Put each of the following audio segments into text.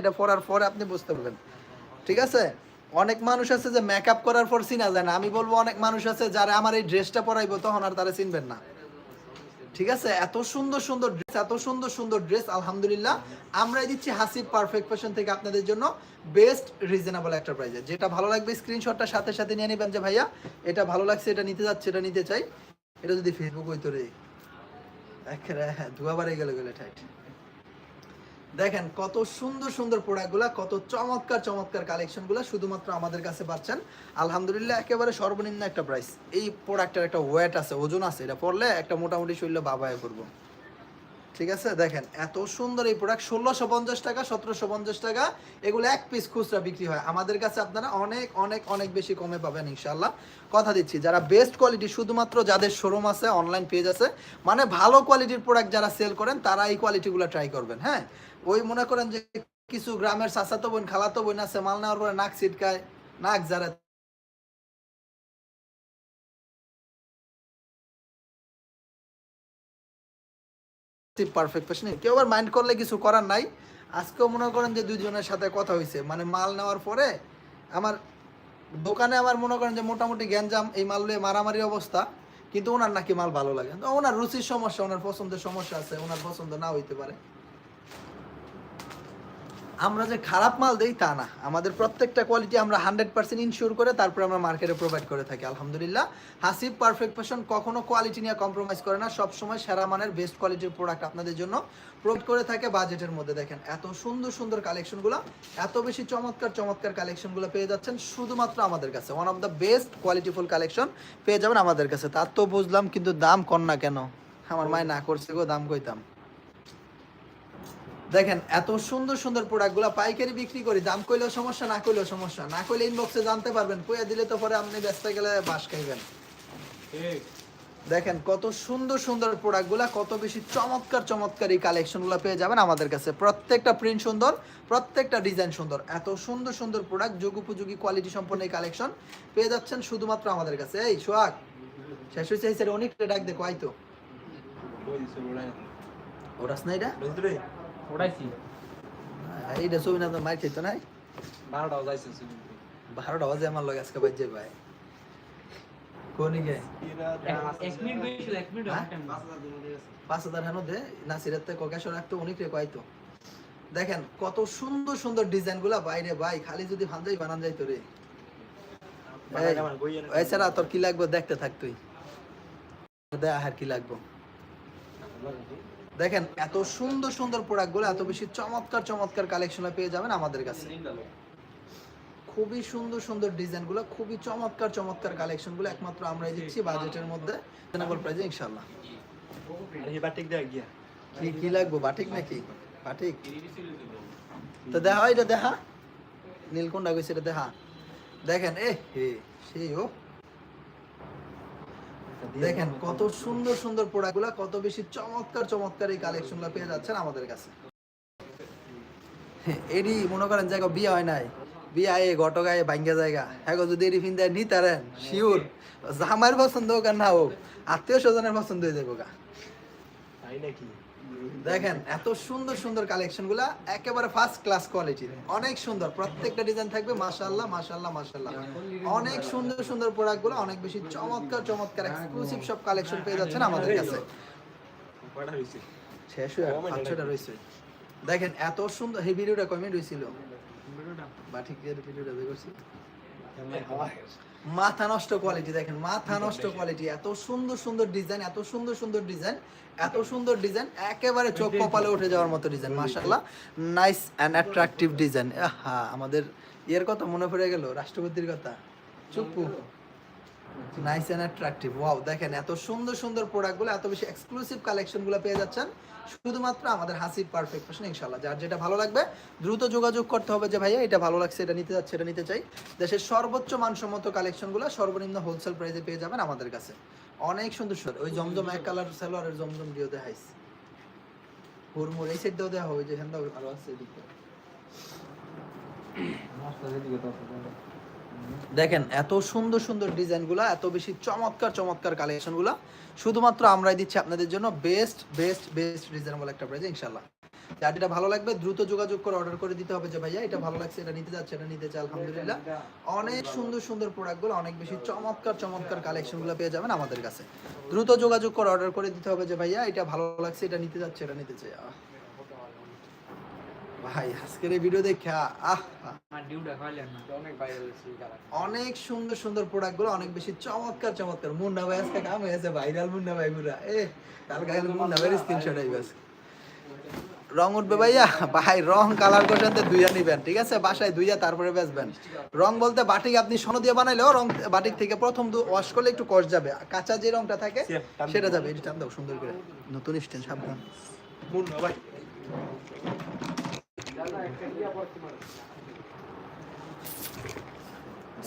এটা পরার পরে আপনি বুঝতে পারবেন ঠিক আছে? অনেক মানুষ আছে যে মেকআপ করার পর চিনা যায় না। আমি বলব অনেক মানুষ আছে যারা আমার এই ড্রেসটা পরাইবো, তখন আর তারা চিনবেন না। ঠিক আছে? এত সুন্দর সুন্দর ড্রেস, এত সুন্দর সুন্দর ড্রেস, আলহামদুলিল্লাহ। আমরাই দিচ্ছি হাসিব পারফেক্ট ফ্যাশন থেকে আপনাদের জন্য বেস্ট রিজনেবল একটা প্রাইজে যেটা ভালো লাগবে স্ক্রিনশটটা সাথে সাথে নিয়ে নেবেন যে ভাইয়া, এটা ভালো লাগছে, এটা নিতে যাচ্ছে, এটা নিতে চাই। এটা যদি ফেসবুক হইতো রে। একেবারে ধোয়া বাড়ে গেলে গেলে, ঠাইট। দেখেন কত সুন্দর সুন্দর প্রোডাক্টগুলো কত চমৎকার চমৎকার কালেকশনগুলো শুধুমাত্র আমাদের কাছে পাচ্ছেন। আলহামদুলিল্লাহ, একেবারে সর্বনিম্ন একটা প্রাইস এই প্রোডাক্টের একটা ওয়েট আছে, ওজন আছে, এটা পড়লে একটা মোটামুটি শরীরে বাবায় করব ঠিক আছে? দেখেন, এত সুন্দর এই প্রোডাক্ট ষোলোশো পঞ্চাশ টাকা, সতেরোশো পঞ্চাশ টাকা, এগুলো এক পিস খুচরা বিক্রি হয়। আমাদের কাছে আপনারা অনেক অনেক অনেক বেশি কমে পাবেন ইনশাল্লাহ কথা দিচ্ছি, যারা বেস্ট কোয়ালিটি শুধুমাত্র যাদের শোরুম আছে অনলাইন পেজ আছে মানে ভালো কোয়ালিটির প্রোডাক্ট যারা সেল করেন, তারা এই কোয়ালিটিগুলো ট্রাই করবেন হ্যাঁ? ওই মনে করেন যে কিছু গ্রামের চাচাতো বোন, খালাতো বোন আছে, মাল নেওয়ার পরে নাক ছিটকায়, নাক যারা পারফেক্ট কেউ আবার মাইন্ড করলে কিছু করার নাই। আজকেও মনে করেন যে দুইজনের সাথে কথা হয়েছে মানে মাল নেওয়ার পরে আমার দোকানে আমার মনে করেন যে মোটামুটি গ্যাঞ্জাম, এই মাল নিয়ে মারামারি অবস্থা। কিন্তু ওনার নাকি মাল ভালো লাগে ওনার রুচির সমস্যা, ওনার পছন্দের সমস্যা আছে, ওনার পছন্দ না হইতে পারে। আমরা যে খারাপ মাল দেই, তা না। আমাদের প্রত্যেকটা কোয়ালিটি আমরা হান্ড্রেড পার্সেন্ট ইনশিওর করে তারপরে আমরা মার্কেটে প্রোভাইড করে থাকি, আলহামদুলিল্লাহ। হাসিব পারফেক্ট ফ্যাশন কখনো কোয়ালিটি নিয়ে কম্প্রোমাইজ করে না, সবসময় সেরা মানের বেস্ট কোয়ালিটির প্রোডাক্ট আপনাদের জন্য প্রোভাইড করে থাকে বাজেটের মধ্যে। দেখেন, এত সুন্দর সুন্দর কালেকশনগুলো এত বেশি চমৎকার চমৎকার কালেকশনগুলো পেয়ে যাচ্ছেন শুধুমাত্র আমাদের কাছে। One of the best qualityful collection পেয়ে যাবেন আমাদের কাছে। তার তো বুঝলাম, কিন্তু দাম কর না কেন? আমার মায় না করছে গো, দাম কইতাম। দেখেন এত সুন্দর সুন্দর প্রোডাক্টগুলো পাইকারি বিক্রি করি দাম কইলেও সমস্যা না কইলেও সমস্যা। না কইলে ইনবক্সে জানতে পারবেন কইয়া দিলে তো পরে আপনি ব্যস্ত গেলে বাস খাইবেন। দেখেন কত সুন্দর সুন্দর প্রোডাক্টগুলো কত বেশি চমৎকার চমৎকার এই কালেকশনগুলো পেয়ে যাবেন আমাদের কাছে। প্রত্যেকটা প্রিন্ট সুন্দর প্রত্যেকটা ডিজাইন সুন্দর। এত সুন্দর সুন্দর প্রোডাক্ট যুগ উপযোগী কোয়ালিটি সম্পন্ন এই কালেকশন পেয়ে যাচ্ছেন শুধুমাত্র আমাদের কাছে। এই সোহাগ শেষ হয়েছে এই স্যার অনেক ডাক দেখো আইতো ওরাস না। এটা ওড়াইছি। এইটা ছবি না তো মার খাইতো নাই? বারোটাও যাইছে বারোটা বাজে আমার লগে আজকে বাজে ভাই। কোনি এক মিনিট গেছিল এক মিনিট হ্যাঁ? পাঁচ হাজার হেন দে নাসিরের ককেশ্বর রাখতো অনেক রে কয়তো দেখেন কত সুন্দর সুন্দর ডিজাইনগুলা বাইরে ভাই খালি যদি ভান্দাই বানান যাইতো রে। এছাড়া তোর কি লাগবে? দেখতে থাক তুই। দে আর কি লাগবে? দেখেন এত সুন্দর সুন্দর প্রোডাক্টগুলো এত বেশি চমৎকার চমৎকার কালেকশনে পেয়ে যাবেন আমাদের কাছে। খুবই সুন্দর সুন্দর ডিজাইনগুলো খুবই চমৎকার চমৎকার কালেকশনগুলো একমাত্র আমরাই দিচ্ছি বাজেটের মধ্যে। রিজনেবল ইনশাআল্লাহ। কি কি লাগবে বাটিক নাকি? বাটিক তো দেখা এটা দেখা? নীলকন্ডা গেছে এটা দেখা। দেখেন এ হে সেই ও। দেখেন কত সুন্দর সুন্দর প্রোডাক্টগুলো কত বেশি চমৎকার চমৎকার এই কালেকশনগুলো পেয়ে যাচ্ছেন আমাদের কাছে। এডি মনে করেন জায়গা বিয়ে হয় নাই। বিয়ে আয়ে ঘটকায় ভাঙ্গা জায়গা। হ্যাঁ যদি এডি ফিন দেয় নিতারেন শিওর জামার পছন্দ হোক আর না হোক আত্মীয় স্বজনের পছন্দ হয়ে যাব গা। দেখেন এত সুন্দর সুন্দর কালেকশনগুলা একেবারে ফার্স্ট ক্লাস কোয়ালিটির অনেক সুন্দর প্রত্যেকটা ডিজাইন থাকবে মাশাআল্লাহ মাশাআল্লাহ মাশাআল্লাহ। অনেক সুন্দর সুন্দর প্রোডাক্টগুলো অনেক বেশি চমৎকার চমৎকার এক্সক্লুসিভ সব কালেকশন পেয়ে যাচ্ছেন আমাদের কাছে। শেষ হয়ে রয়েছে দেখেন এত সুন্দর এই ভিডিওটা কমে রয়েছিল বা ঠিক ভিডিওটা দেখছি মাথা নষ্ট কোয়ালিটি দেখেন মাথা নষ্ট কোয়ালিটি এত সুন্দর সুন্দর ডিজাইন এত সুন্দর সুন্দর ডিজাইন এত সুন্দর ডিজাইন একেবারে চোখ কপালে উঠে যাওয়ার মতো ডিজাইন মাশাআল্লাহ। নাইস এন্ড অ্যাট্রাকটিভ ডিজাইন হ্যাঁ আমাদের ইয়ের কথা মনে পড়ে গেল রাষ্ট্রপতির কথা। চুপু। নাইস অ্যাট্রাকটিভ ওয়াও দেখেন এত সুন্দর সুন্দর প্রোডাক্টগুলো এত বেশি এক্সক্লুসিভ কালেকশনগুলো পেয়ে যাচ্ছেন। শুধুমাত্র আমাদের হাসিব পারফেক্ট ফ্যাশন ইনশাল্লাহ যার যেটা ভালো লাগবে, দ্রুত যোগাযোগ করতে হবে যে ভাইয়া, এটা ভালো লাগছে, এটা নিতে যাচ্ছে, এটা নিতে চাই। দেশের সর্বোচ্চ মানসম্মত কালেকশনগুলো সর্বনিম্ন হোলসেল প্রাইসে পেয়ে যাবেন আমাদের কাছে। অনেক সুন্দর সুন্দর। ওই জমজম এক কালার সালোয়ারের জমজম দিও দেখাইস। হুরমুর এই সাইড দেওয়া হবে যেখানটা ভালো আছে এদিক। দেখেন, এত সুন্দর সুন্দর ডিজাইনগুলো, এত বেশি চমৎকার চমৎকার কালেকশনগুলো শুধুমাত্র আমরাই দিচ্ছি আপনাদের জন্য বেস্ট বেস্ট বেস্ট রিজনেবল একটা প্রাইস ইনশাল্লাহ ভালো লাগবে, দ্রুত যোগাযোগ করে অর্ডার করে দিতে হবে যে, ভাইয়া, এটা ভালো লাগছে, এটা নিতে যাচ্ছে, এটা নিতে চাই, আলহামদুলিল্লাহ। অনেক সুন্দর সুন্দর প্রোডাক্টগুলো অনেক বেশি চমৎকার চমৎকার কালেকশনগুলো পেয়ে যাবেন আমাদের কাছে। দ্রুত যোগাযোগ করে অর্ডার করে দিতে হবে যে, ভাইয়া, এটা ভালো লাগছে, এটা নিতে যাচ্ছে, এটা নিতে চাই। ভাই আজকের এই ভিডিও দেখে আহ অনেক সুন্দর সুন্দর প্রোডাক্টগুলো অনেক বেশি চমৎকার চমৎকার। মুন্না ভাই আজকে কাম হয়েছে ভাইরাল মুন্না ভাই পুরা। এ কাল গায়ে মুন্না ভাইয়ের স্ক্রিনশট আইবে আজকে। রং উঠবে ভাইয়া? ভাই রং কালার করছেন দুইয়া নিবেন ঠিক আছে? বাসায় দুইয়া তারপরে বেচবেন। রং বলতে বাটিক আপনি সোনো দিয়ে বানাইলেও রং বাটিক থেকে প্রথম ওয়াশ করলে একটু কষ যাবে। কাঁচা যে রংটা থাকে সেটা যাবে। এটা টান দাও সুন্দর করে। নতুন স্ট্যান্ড সাবধান। মুন্না ভাই।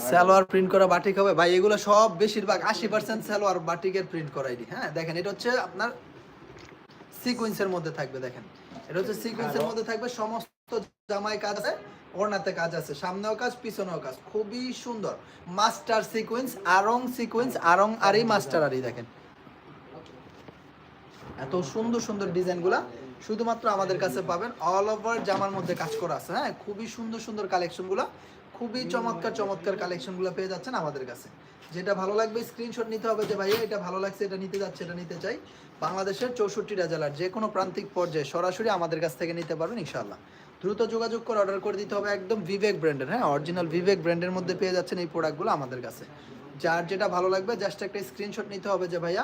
সালোয়ার প্রিন্ট করা বাটিক হবে। ভাই এগুলো সব বেশিরভাগ আশি পার্সেন্ট সালোয়ার বাটিকের প্রিন্ট করাইনি হ্যাঁ দেখেন এটা হচ্ছে আপনার সিকোয়েন্সের মধ্যে থাকবে দেখেন। এটা হচ্ছে সিকোয়েন্সের মধ্যে থাকবে সমস্ত জামায় কাজ আছে ওড়নাতে কাজ আছে সামনেও কাজ পিছনেও কাজ। খুবই সুন্দর। Master sequence Aarong sequence Aarong আর আরই মাস্টার আরই দেখেন। এত সুন্দর সুন্দর ডিজাইনগুলা শুধুমাত্র আমাদের কাছে পাবেন অল ওভার জামার মধ্যে কাজ করা আছে হ্যাঁ? খুবই সুন্দর সুন্দর কালেকশনগুলো খুবই চমৎকার চমৎকার কালেকশনগুলো পেয়ে যাচ্ছেন আমাদের কাছে। যেটা ভালো লাগবে স্ক্রিনশট নিতে হবে যে ভাইয়া, এটা ভালো লাগছে, এটা নিতে যাচ্ছে, এটা নিতে চাই। বাংলাদেশের চৌষট্টিটা জেলার যে কোনো প্রান্তিক পর্যায়ে সরাসরি আমাদের কাছ থেকে নিতে পারবেন ইনশাল্লাহ দ্রুত যোগাযোগ করে অর্ডার করে দিতে হবে একদম বিবেক ব্র্যান্ডের হ্যাঁ? অরিজিনাল বিবেক ব্র্যান্ডের মধ্যে পেয়ে যাচ্ছেন এই প্রোডাক্টগুলো আমাদের কাছে। যার যেটা ভালো লাগবে জাস্ট একটা স্ক্রিনশট নিতে হবে যে ভাইয়া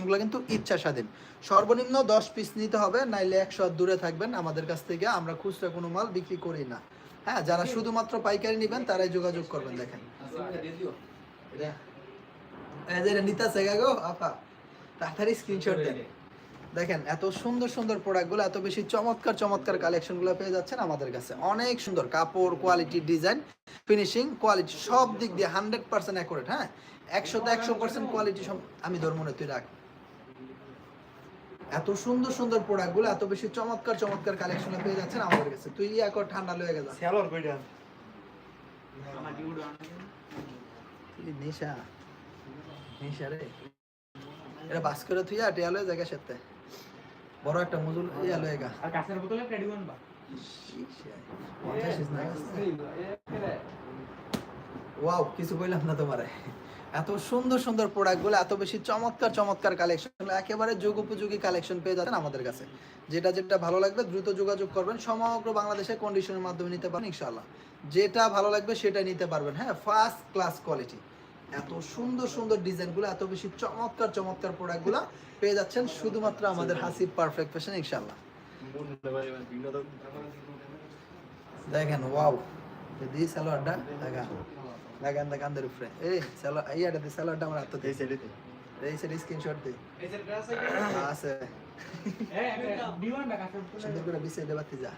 এগুলো কিন্তু ইচ্ছা স্বাধীন। সর্বনিম্ন দশ পিস নিতে হবে নাইলে একশো দূরে থাকবেন। আমাদের কাছ থেকে আমরা খুচরা কোনো মাল বিক্রি করি না। হ্যাঁ যারা শুধুমাত্র পাইকারি নেবেন তারাই যোগাযোগ করবেন দেখেন। গো আপা। তাড়াতাড়ি স্ক্রিনশট দেন। দেখেন এত সুন্দর সুন্দর প্রোডাক্টগুলো এত বেশি চমৎকার চমৎকার কালেকশনগুলো পেয়ে যাচ্ছেন আমাদের কাছে। অনেক সুন্দর কাপড় কোয়ালিটি ডিজাইন ফিনিশিং কোয়ালিটি সব দিক দিয়ে হান্ড্রেড পার্সেন্ট অ্যাকুরেট হ্যাঁ? একশোতে একশো পার্সেন্ট কোয়ালিটি সব আমি ধর্মনে তুই রাখ। এত সুন্দর সুন্দর প্রোডাক্টগুলো এত বেশি চমৎকার চমৎকার কালেকশন পেয়ে যাচ্ছেন আমাদের কাছে। তুই ইয়া কর ঠান্ডা লয়ে গেছে। সেলর আমার ডিউটা তুই নিশা। নিশা রে। এটা বাস করে তুই আর টিয়া লয়ে জায়গা সাথে বড় একটা মজুল ইয়া লয়ে গা। আর কাঁচের বোতলে রেডি বানবা ওয়াও কিছু কইলাম না তোমারে। এত সুন্দর সুন্দর প্রোডাক্টগুলো এত বেশি চমৎকার চমৎকার কালেকশন একেবারে যুগ উপযোগী কালেকশন পেয়ে যাচ্ছেন আমাদের কাছে। যেটা যেটা ভালো লাগবে, দ্রুত যোগাযোগ করবেন, সমগ্র বাংলাদেশে কন্ডিশনের মাধ্যমে নিতে পারেন ইনশাআল্লাহ। যেটা ভালো লাগবে সেটা নিতে পারবেন হ্যাঁ ফার্স্ট ক্লাস কোয়ালিটি এত সুন্দর সুন্দর ডিজাইনগুলো এত বেশি চমৎকার চমৎকার প্রোডাক্টগুলো পেয়ে যাচ্ছেন শুধুমাত্র আমাদের হাসিব পারফেক্ট ফ্যাশন বিনোদন দেখেন ওয়াও দি সালোয়ারটা দেখা দেখেন দেখেন দের উপরে? এই সালোয়ার ইয়াটা দি সালোয়ারটা আমার হাতে এই সাইডে এই সাইড স্ক্রিনশট দে। আছে সুন্দর করে বিছে দেবা যা।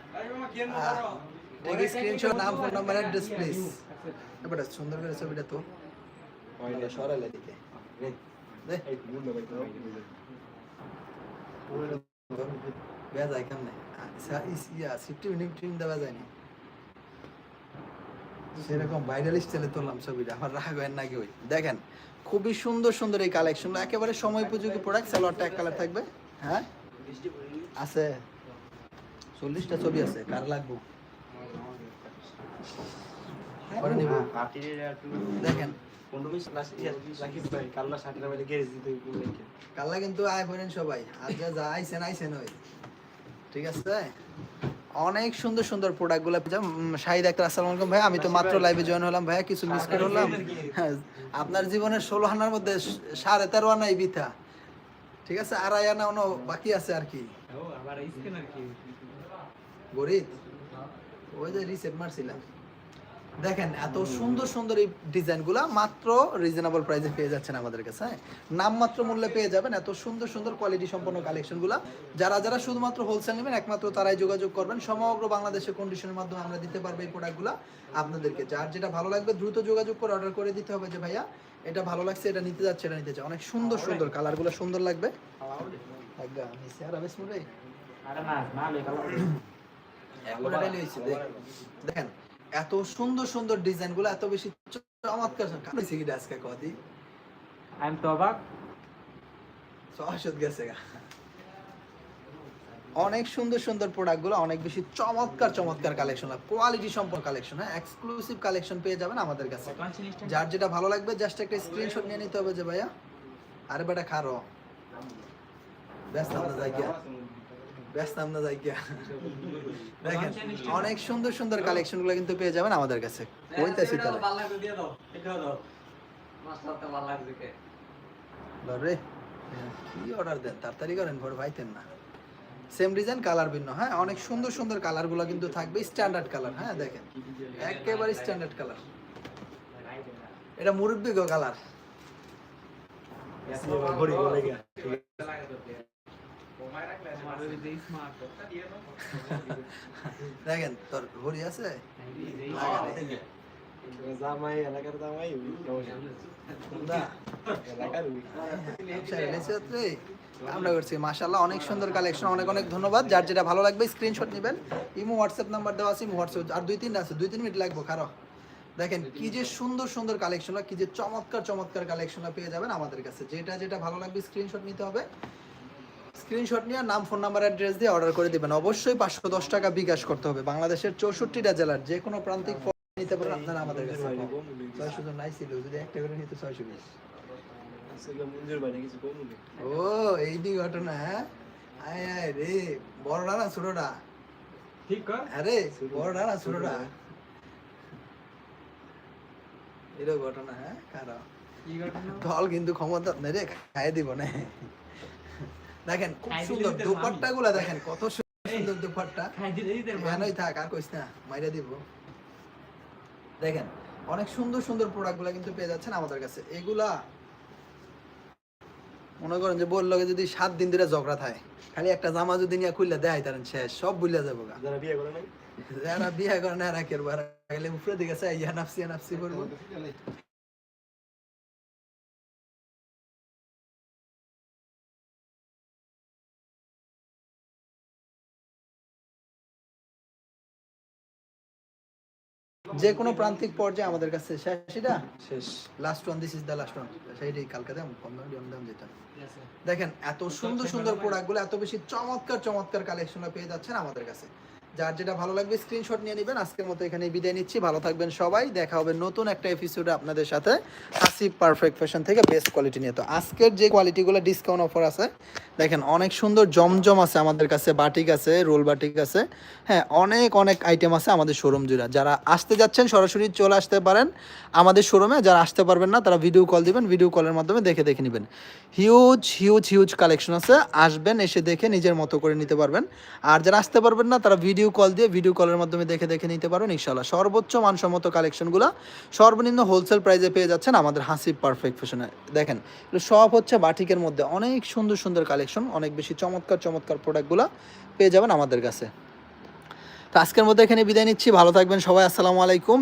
টেক স্ক্রিনশট নাম ফোন নাম্বার অ্যাড্রেস প্লিজ এবার সুন্দর করে ছবিটা তো হয় সরালে দিকে দে এই মুন্না ভাই তো বেয়া কেমনে আচ্ছা ইয়া সিফটি মিনিট দেওয়া যায়নি সেরকম ভাইরাল স্টাইলে তুললাম ছবিটা, আমার রাগ হয় নাকি ওই। দেখেন, খুবই সুন্দর সুন্দর এই কালেকশন একেবারে সময় উপযোগী প্রোডাক্ট সালোয়ারটা এক কালার থাকবে হ্যাঁ? আছে, চল্লিশটা ছবি আছে, কার লাগবো? দেখেন। কিন্তু আয় পড়েন সবাই আজ যা আইসেন ওই। ঠিক আছে? অনেক সুন্দর সুন্দর প্রোডাক্টগুলো শাহিদ একটা আসসালামু আলাইকুম ভাই আমি তো মাত্র লাইভে জয়েন হলাম ভাইয়া কিছু মিস করে হলাম হ্যাঁ আপনার জীবনের ষোলো আনার মধ্যে সাড়ে তেরো আনাই বিথা। ঠিক আছে আর আয় আনা অন্য বাকি আছে আর কি। গরিব? ওই যে রিসেট মারছিলাম। দেখেন এত সুন্দর সুন্দর এই ডিজাইনগুলা মাত্র রিজনেবল প্রাইসে পেয়ে যাচ্ছেন আমাদের কাছে হ্যাঁ? নামমাত্র মূল্যে পেয়ে যাবেন এত সুন্দর সুন্দর কোয়ালিটি সম্পন্ন কালেকশনগুলা যারা যারা শুধুমাত্র হোলসেল নেবেন একমাত্র তারাই যোগাযোগ করবেন। সমগ্র বাংলাদেশের কন্ডিশনের মাধ্যমে আমরা দিতে পারব এই প্রোডাক্টগুলা আপনাদেরকে। যার যেটা ভালো লাগবে দ্রুত যোগাযোগ করে অর্ডার করে দিতে হবে যে ভাইয়া এটা ভালো লাগছে এটা নিতে যাচ্ছে এটা নিতে চাই। অনেক সুন্দর সুন্দর কালারগুলো সুন্দর লাগবে। দেখেন এত সুন্দর সুন্দর ডিজাইনগুলো এত বেশি চমৎকার কি আজকে কদি আই এম তবাক সহসদ গেছে অনেক সুন্দর সুন্দর প্রোডাক্টগুলো অনেক বেশি চমৎকার চমৎকার কালেকশন কোয়ালিটি সম্পর্ক কালেকশন হ্যাঁ? এক্সক্লুসিভ কালেকশন পেয়ে যাবেন আমাদের কাছে। যার যেটা ভালো লাগবে জাস্ট একটা স্ক্রিনশট নিয়ে নিতে হবে যে ভাইয়া। আরে বেটা খারো। ব্যস্ত আমরা যাই ব্যস্ত আমরা যাই দেখেন অনেক সুন্দর সুন্দর কালেকশনগুলো কিন্তু পেয়ে যাবেন আমাদের কাছে। কইতাছি তাহলে। রে। কি অর্ডার দেন? তাড়াতাড়ি করেন ভোর পাইতেন না। সেম ডিজাইন কালার ভিন্ন হ্যাঁ? অনেক সুন্দর সুন্দর কালারগুলো কিন্তু থাকবে স্ট্যান্ডার্ড কালার হ্যাঁ? দেখেন একেবারে স্ট্যান্ডার্ড কালার এটা মুরব্বি গো কালার ঘড়ি বলে গিয়া দেখেন তোর ঘড়ি আছে? জামাই এলাকার জামাই কোনটা? এলাকার আচ্ছা? আমরা করছি। মাশাল্লাহ অনেক সুন্দর কালেকশন অনেক অনেক ধন্যবাদ। যার যেটা ভালো লাগবে স্ক্রিনশট নেবেন। ইমো হোয়াটসঅ্যাপ নাম্বার দেওয়া আছে ইমো হোয়াটসঅ্যাপ আর দুই তিনটা আছে দুই তিন মিনিট লাগবে কারও দেখেন কি যে সুন্দর সুন্দর কালেকশন কি যে চমৎকার চমৎকার কালেকশন পেয়ে যাবেন আমাদের কাছে। যেটা যেটা ভালো লাগবে স্ক্রিনশট নিতে হবে। স্ক্রিনশট নিয়ে নাম ফোন নাম্বার অ্যাড্রেস দিয়ে অর্ডার করে দিবেন। অবশ্যই পাঁচশো দশ টাকা বিকাশ করতে হবে। বাংলাদেশের চৌষট্টিটা জেলার যে কোনো প্রান্তিক নিতে পারেন আপনারা আমাদের কাছে। ছয়শো জন নাই ছিল যদি একটা করে নিতে ছয়শো বিশ। ও এই দি ঘটনা হ্যাঁ? আয় আয় রে বড়টা না ছোটটা। ঠিক আরে বড়টা না ছোটটা। ঘটনা হ্যাঁ? কারও? কি দল কিন্তু ক্ষমতা নেই রে খাই দিব না। দেখেন খুব সুন্দর দুপাট্টা গুলা দেখেন কত সুন্দর সুন্দর দুপাট্টা। থাক আর কইস না মাইরা দিব। দেখেন অনেক সুন্দর সুন্দর প্রোডাক্টগুলা কিন্তু পেয়ে যাচ্ছেন আমাদের কাছে। এগুলা মনে করেন যে বলল যদি সাত দিন ধরে ঝগড়া থাকে খালি একটা জামা যদি নিয়ে খুললে দেয় তার শেষ সব বুঝলে যাব গা। যারা বিয়ে করে নাই? যারা বিয়ে করে না এরা উপরে দিকে চাই ইয়া নাফসি ইয়া নাফসি করব। যে কোনো প্রান্তিক পর্যায়ে আমাদের কাছে শেষ সেটা? শেষ। Last one this is the last one সেইটাই কালকে দাম কম দাম দাম দাম যেটা। দেখেন এত সুন্দর সুন্দর প্রোডাক্টগুলো এত বেশি চমৎকার চমৎকার কালেকশন পেয়ে যাচ্ছেন আমাদের কাছে। যার যেটা ভালো লাগবে স্ক্রিনশট নিয়ে নেবেন। আজকের মতো এখানে বিদায় নিচ্ছি। ভালো থাকবেন সবাই। দেখা হবে নতুন একটা এপিসোডে আপনাদের সাথে। আসি পারফেক্ট ফ্যাশন থেকে বেস্ট কোয়ালিটি নিয়ে। তো আজকের যে কোয়ালিটিগুলো ডিসকাউন্ট অফার আছে, দেখেন অনেক সুন্দর জমজম আছে আমাদের কাছে, বাটিক আছে, রোল বাটিক আছে। হ্যাঁ অনেক অনেক আইটেম আছে আমাদের শোরুম জুড়ে। যারা আসতে যাচ্ছেন, সরাসরি চলে আসতে পারেন আমাদের শোরুমে যারা আসতে পারবেন না, তারা ভিডিও কল দিবেন ভিডিও কলের মাধ্যমে দেখে দেখে নেবেন। হিউজ হিউজ হিউজ কালেকশন আছে। আসবেন, এসে দেখে নিজের মতো করে নিতে পারবেন। আর যারা আসতে পারবেন না, তারা ভিডিও কল দিয়ে ভিডিও কলের মাধ্যমে দেখে দেখে নিতে পারো ইনশাল্লাহ সর্বোচ্চ মানসম্মত কালেকশনগুলো সর্বনিম্ন হোলসেল প্রাইসে পেয়ে যাচ্ছেন আমাদের হাসিব পারফেক্ট ফ্যাশনে দেখেন সব হচ্ছে বাটিকের মধ্যে। অনেক সুন্দর সুন্দর কালেকশন, অনেক বেশি চমৎকার চমৎকার প্রোডাক্টগুলো পেয়ে যাবেন আমাদের কাছে। তো আজকের মধ্যে এখানে বিদায় নিচ্ছি। ভালো থাকবেন সবাই। আসসালামু আলাইকুম।